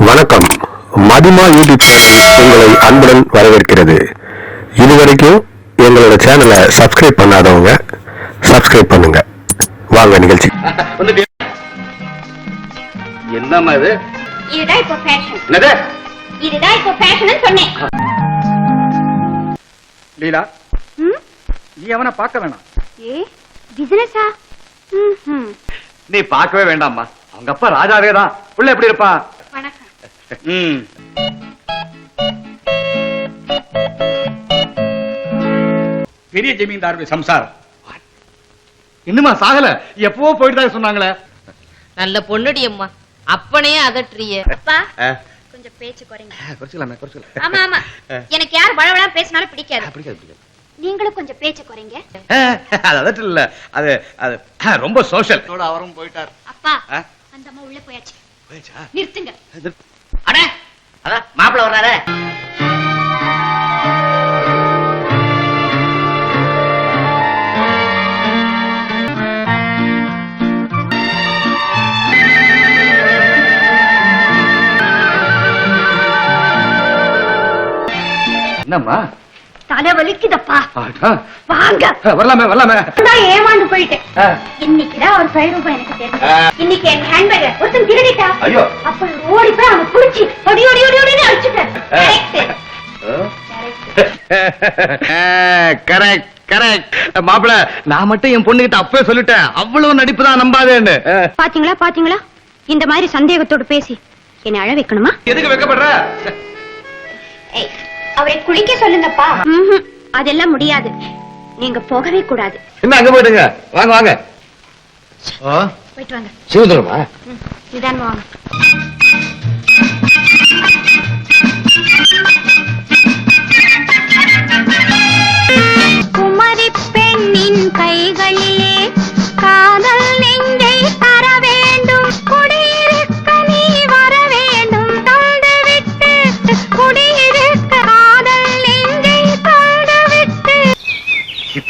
வணக்கம். மதிமா YouTube channel உங்களை அன்புடன் வரவேற்கிறது. இதுவரைக்கும் எங்களோட சேனலை சப்ஸ்கிரைப் பண்ணாதவங்க சப்ஸ்கிரைப் பண்ணுங்க. வாங்க நிகழ்ச்சி? என்னம்மா இது? இதுதான் இப்போ ஃபேஷன் என்னது? இதுதான் இப்போ ஃபேஷன் சொன்னேன். லீலா ம்? நீ அவனை பார்க்க வேணாம். ஏ பிசினஸா ம் நீ பார்க்கவே வேண்டாம்மா. அவங்க அப்பா ராஜாவே தான். உள்ள எப்படி இருப்பான்? பெரிய ஜமீன்தாருடைய சம்சாரம். இன்னுமா சாகல? எப்பவோ போயிட்டு சொன்னாங்களே? நல்ல பொண்ணுடி அம்மா. அப்பனே அப்பா ஆ, கொஞ்சம் பேச்சு குறைங்க. குறைச்சிக்கலாமே குறைச்சிக்கலாம் ஆமா ஆமா. எனக்கு யார் வளவளா பேசினாலும் பிடிக்காது. பிடிக்காது பிடிக்காது. நீங்களும் கொஞ்சம் பேச்சு குறைங்க. அது அதட்டு இல்ல. அது அது ரொம்ப சோஷியல் அவரும் போயிட்டார். அப்பா? அந்த அம்மா உள்ள போயாச்சு. போயிடுச்சா? நிறுத்துங்க. அட அதான் மாப்பிள்ள வர்றாரு என்னம்மா தலை வலிக்குதப்பா. வாங்க வரலாமே வரலாமே நான் ஏமாந்து போயிட்டேன் ஆ. இன்னைக்குதான் அவர் ஃபைவ் ரூபாய் எனக்கு தெரியும். இன்னைக்கு என் ஹேண்ட்பேக் ஒருத்தன் திருடிட்டா ஐயோ. அப்ப ஓடி போய் கரெக்ட் கரெக்ட் மாப்பிள நான் மட்டும் என் பொண்ணுகிட்ட அப்பவே சொல்லிட்டேன். அவ்வளவு நடிப்பு தான் நம்பாதேன்னு. பாத்தீங்களா பாத்தீங்களா? இந்த மாதிரி சந்தேகத்தோட பேசி என்னை அழ வைக்கணுமா? எதுக்கு வைக்கப்படுற? அவரை குளிக்க சொல்லுங்கப்பா. அதெல்லாம் முடியாது. நீங்க போகவே கூடாது. என்ன அங்க போயிடுங்க. வாங்க வாங்க. போயிட்டு வாங்க. சிவதுரமா நிதானமா வாங்க.